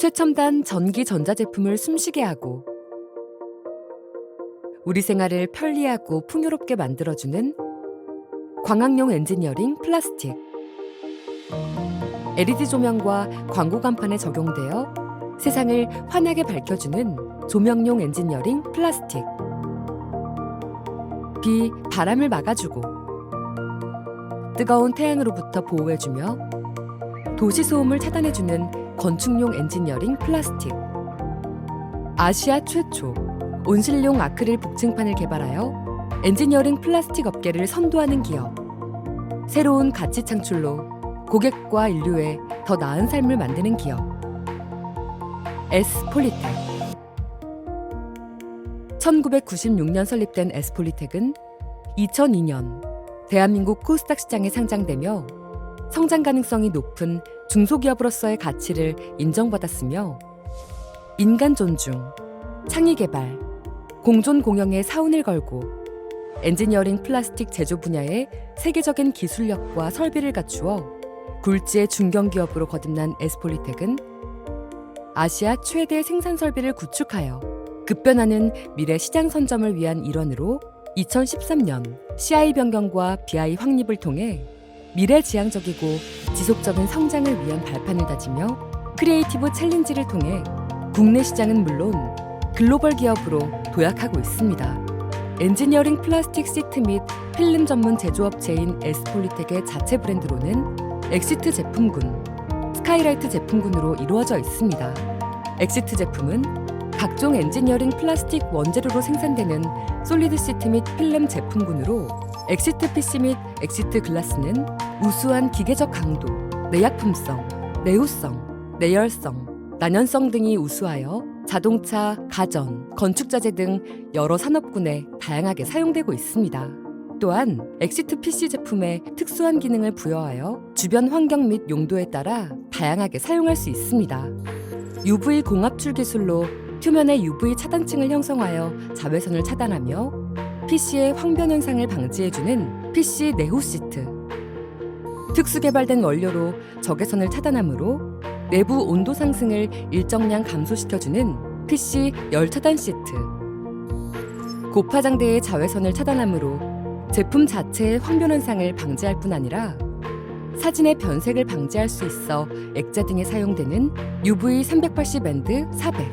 최첨단 전기 전자제품을 숨쉬게 하고 우리 생활을 편리하고 풍요롭게 만들어주는 광학용 엔지니어링 플라스틱. LED 조명과 광고 간판에 적용되어 세상을 환하게 밝혀주는 조명용 엔지니어링 플라스틱. 비, 바람을 막아주고 뜨거운 태양으로부터 보호해주며 도시 소음을 차단해주는 건축용 엔지니어링 플라스틱. 아시아 최초 온실용 아크릴 복층판을 개발하여 엔지니어링 플라스틱 업계를 선도하는 기업. 새로운 가치 창출로 고객과 인류에 더 나은 삶을 만드는 기업. 에스폴리텍. 1996년 설립된 에스폴리텍은 2002년 대한민국 코스닥 시장에 상장되며 성장 가능성이 높은 중소기업으로서의 가치를 인정받았으며 인간 존중, 창의 개발, 공존 공영에 사운을 걸고 엔지니어링 플라스틱 제조 분야에 세계적인 기술력과 설비를 갖추어 굴지의 중견기업으로 거듭난 에스폴리텍은 아시아 최대 생산 설비를 구축하여 급변하는 미래 시장 선점을 위한 일원으로 2013년 CI 변경과 BI 확립을 통해 미래지향적이고 지속적인 성장을 위한 발판을 다지며 크리에이티브 챌린지를 통해 국내 시장은 물론 글로벌 기업으로 도약하고 있습니다. 엔지니어링 플라스틱 시트 및 필름 전문 제조업체인 에스폴리텍의 자체 브랜드로는 엑시트 제품군, 스카이라이트 제품군으로 이루어져 있습니다. 엑시트 제품은 각종 엔지니어링 플라스틱 원재료로 생산되는 솔리드 시트 및 필름 제품군으로 엑시트 PC 및 엑시트 글라스는 우수한 기계적 강도, 내약품성, 내후성, 내열성, 난연성 등이 우수하여 자동차, 가전, 건축자재 등 여러 산업군에 다양하게 사용되고 있습니다. 또한 엑시트 PC 제품에 특수한 기능을 부여하여 주변 환경 및 용도에 따라 다양하게 사용할 수 있습니다. UV 공압출 기술로 표면의 UV 차단층을 형성하여 자외선을 차단하며 PC의 황변 현상을 방지해주는 PC 내후 시트. 특수 개발된 원료로 적외선을 차단하므로 내부 온도 상승을 일정량 감소시켜주는 PC 열 차단 시트. 고파장대의 자외선을 차단하므로 제품 자체의 황변 현상을 방지할 뿐 아니라 사진의 변색을 방지할 수 있어 액자 등에 사용되는 UV 380 밴드 400.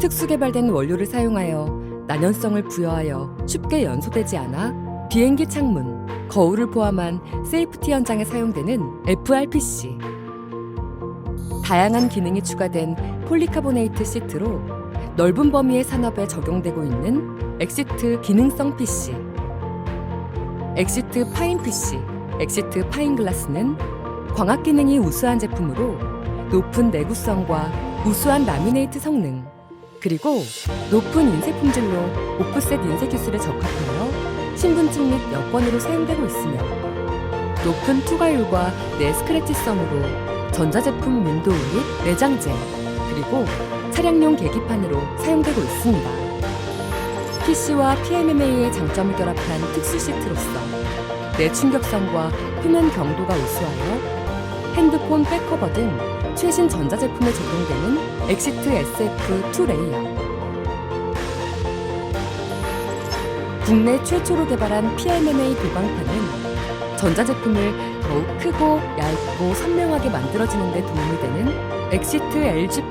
특수 개발된 원료를 사용하여 난연성을 부여하여 쉽게 연소되지 않아 비행기 창문, 거울을 포함한 세이프티 현장에 사용되는 FRPC. 다양한 기능이 추가된 폴리카보네이트 시트로 넓은 범위의 산업에 적용되고 있는 엑시트 기능성 PC. 엑시트 파인 PC, 엑시트 파인 글라스는 광학 기능이 우수한 제품으로 높은 내구성과 우수한 라미네이트 성능, 그리고 높은 인쇄 품질로 오프셋 인쇄 기술에 적합하여 신분증 및 여권으로 사용되고 있으며 높은 투과율과 내스크래치성으로 전자제품 윈도우 및 내장재 그리고 차량용 계기판으로 사용되고 있습니다. PC와 PMMA의 장점을 결합한 특수 시트로서 내충격성과 표면 경도가 우수하여 핸드폰 백커버 등 최신 전자제품에 적용되는 엑시트 SF2 레이어. 국내 최초로 개발한 PMMA 도광판은 전자제품을 더욱 크고 얇고 선명하게 만들어지는 데 도움이 되는 엑시트 LGP.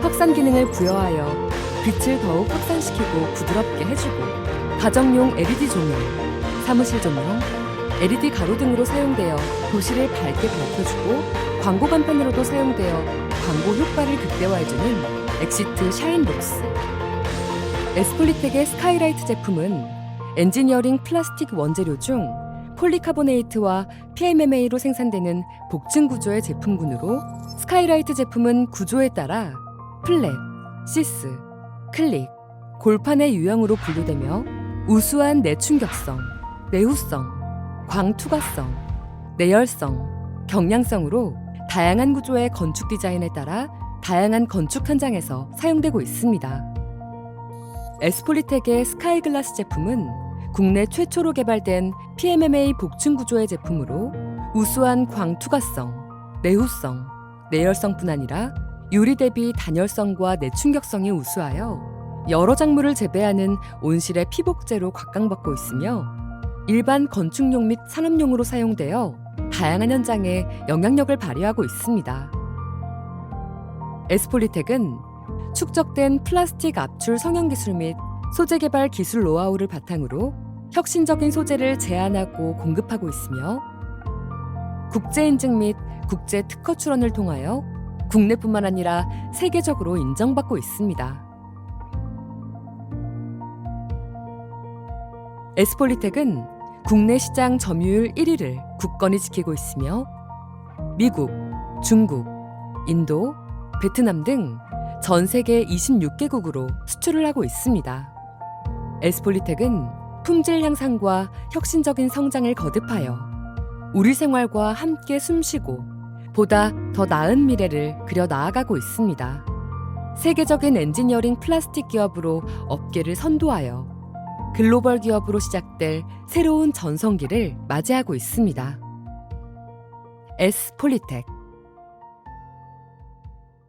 확산 기능을 부여하여 빛을 더욱 확산시키고 부드럽게 해주고 가정용 LED 조명, 사무실 조명, LED 가로등으로 사용되어 도시를 밝게 밝혀주고 광고 간판으로도 사용되어 광고 효과를 극대화해주는 엑시트 샤인복스. 에스폴리텍의 스카이라이트 제품은 엔지니어링 플라스틱 원재료 중 폴리카보네이트와 PMMA로 생산되는 복층 구조의 제품군으로 스카이라이트 제품은 구조에 따라 플랫, 시스, 클릭, 골판의 유형으로 분류되며 우수한 내충격성, 내후성, 광투과성, 내열성, 경량성으로 다양한 구조의 건축 디자인에 따라 다양한 건축 현장에서 사용되고 있습니다. 에스폴리텍의 스카이글라스 제품은 국내 최초로 개발된 PMMA 복층 구조의 제품으로 우수한 광투과성, 내후성, 내열성뿐 아니라 유리 대비 단열성과 내충격성이 우수하여 여러 작물을 재배하는 온실의 피복제로 각광받고 있으며 일반 건축용 및 산업용으로 사용되어 다양한 현장에 영향력을 발휘하고 있습니다. 에스폴리텍은 축적된 플라스틱 압출 성형 기술 및 소재 개발 기술 노하우를 바탕으로 혁신적인 소재를 제안하고 공급하고 있으며 국제 인증 및 국제 특허 출원을 통하여 국내뿐만 아니라 세계적으로 인정받고 있습니다. 에스폴리텍은 국내 시장 점유율 1위를 굳건히 지키고 있으며 미국, 중국, 인도, 베트남 등 전 세계 26개국으로 수출을 하고 있습니다. 에스폴리텍은 품질 향상과 혁신적인 성장을 거듭하여 우리 생활과 함께 숨쉬고 보다 더 나은 미래를 그려 나아가고 있습니다. 세계적인 엔지니어링 플라스틱 기업으로 업계를 선도하여 글로벌 기업으로 시작될 새로운 전성기를 맞이하고 있습니다. 에스폴리텍